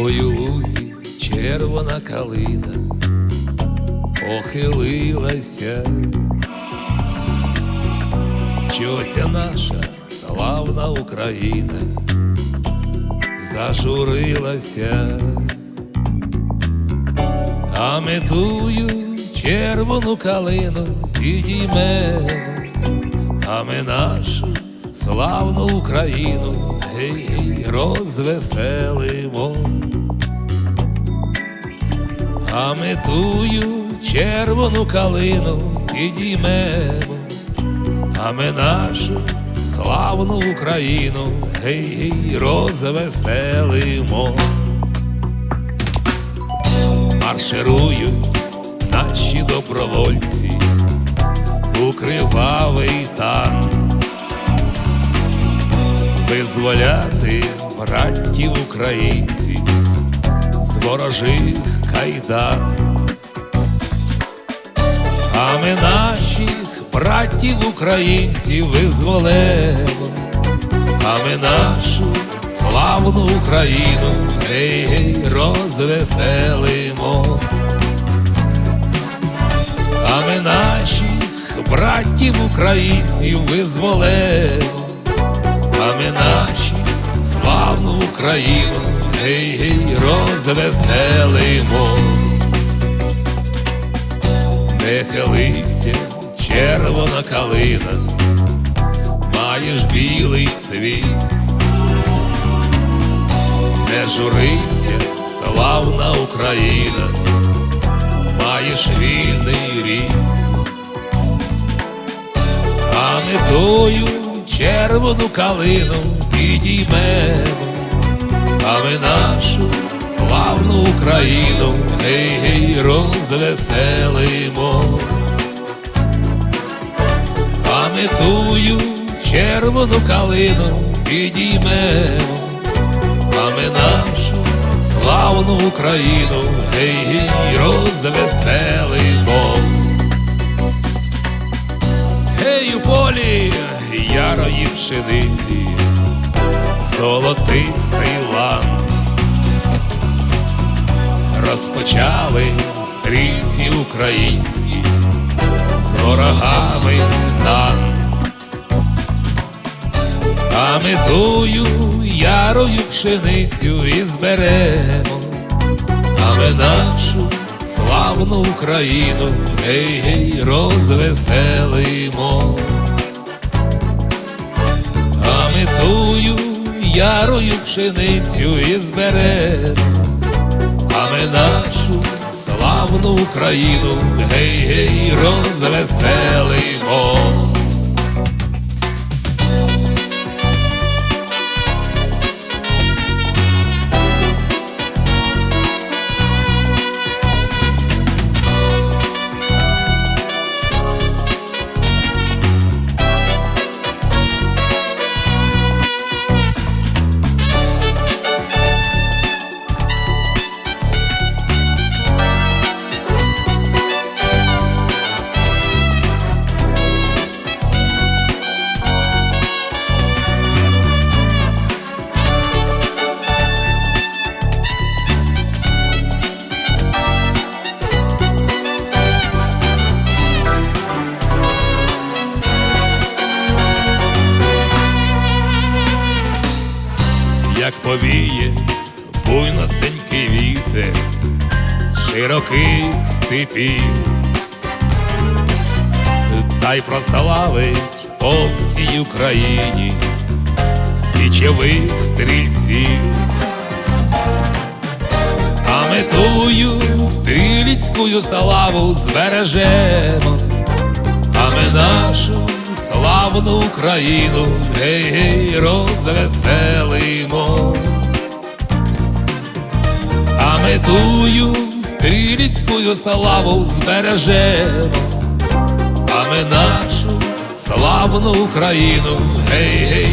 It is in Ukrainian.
Ой у лузі червона калина похилилася, Чося наша славна Україна зажурилася, а ми червону калину підіймемо, а ми нашу славну Україну гей, розвеселимо. А ми тую червону калину підіймемо, а ми нашу славну Україну гей, гей, розвеселимо. Марширують наші добровольці у кривавий танк визволяти братів українців з ворожих кайдан. А ми наших братів українців визволемо, а ми нашу славну Україну гей, гей, розвеселимо. А ми наших братів українців визволемо, а ми наші славну Україну гей, гей, розвеселимо. Не хилися, червона калина, маєш білий цвіт, не журися, славна Україна, маєш вільний рік, а не тою червону калину підіймемо, а ми нашу славну Україну гей, гей, розвеселимо. А червону калину підіймемо, а ми нашу славну Україну гей, гей, розвеселимо. Гей, у полі ярої пшениці, золотистий лан. Розпочали стрільці українські з ворогами тан. А ми тую ярою пшеницю і зберемо, а ми нашу славну Україну гей, гей, розвеселимо. Ярою пшеницю і зберемо, а ми нашу славну Україну гей, гей, розвеселимо. Повіє буйносенький вітер з широких степів, та й прославить по всій Україні січових стрільців, а ми тую стріліцькую славу збережемо, а ми нашу славну Україну гей, гей, розвеселимо. А ми тую стріліцькою славу збережемо, а ми нашу славну Україну гей, гей.